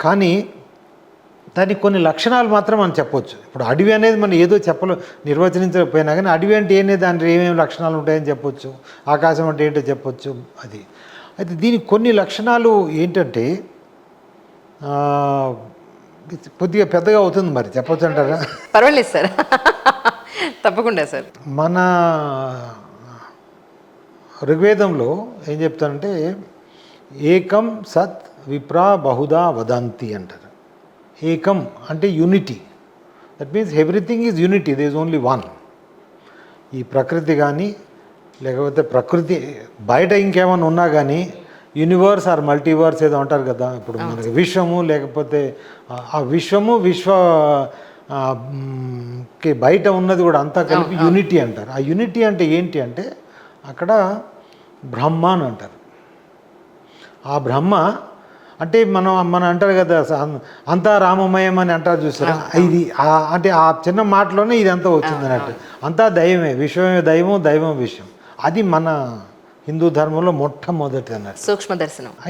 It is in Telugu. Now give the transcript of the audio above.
కానీ దానికి కొన్ని లక్షణాలు మాత్రం మనం చెప్పొచ్చు. ఇప్పుడు అడవి అనేది మనం ఏదో చెప్పలు నిర్వచనించకపోయినా కానీ అడవి అంటే ఏంటి దాంట్లో ఏమేమి లక్షణాలు ఉంటాయని చెప్పొచ్చు ఆకాశం అంటే ఏంటో చెప్పొచ్చు అది. అయితే దీనికి కొన్ని లక్షణాలు ఏంటంటే కొద్దిగా పెద్దగా అవుతుంది మరి చెప్పొచ్చు అంటారా? పర్వాలేదు సార్. తప్పకుండా సార్. మన ఋగ్వేదంలో ఏం చెప్తారంటే ఏకం సత్ విప్రా బహుదా వదంతి అంటారు. ఏకం అంటే unity that means everything is unity they is only one ఈ ప్రకృతి కానీ లేకపోతే ప్రకృతి బయట ఇంకేమైనా ఉన్నా కానీ యూనివర్స్ ఆర్ మల్టీవర్స్ ఏదో అంటారు కదా. ఇప్పుడు మనకి విశ్వము లేకపోతే ఆ- విశ్వము విశ్వ కి బయట ఉన్నది కూడా అంతా కలిపి యూనిటీ అంటారు. ఆ యూనిటీ అంటే ఏంటి అంటే అక్కడ బ్రహ్మ అని అంటారు. ఆ బ్రహ్మ అంటే మనం మనం అంటారు కదా అంతా రామమయం అని అంటారు చూసారా? ఇది అంటే ఆ చిన్న మాటలోనే ఇదంతా వచ్చింది అన్నట్టు. అంతా దైవమే విశ్వమే దైవం దైవం విశ్వం. అది మన హిందూ ధర్మంలో మొట్టమొదటి అన్నట్టు. సూక్ష్మ దర్శనం.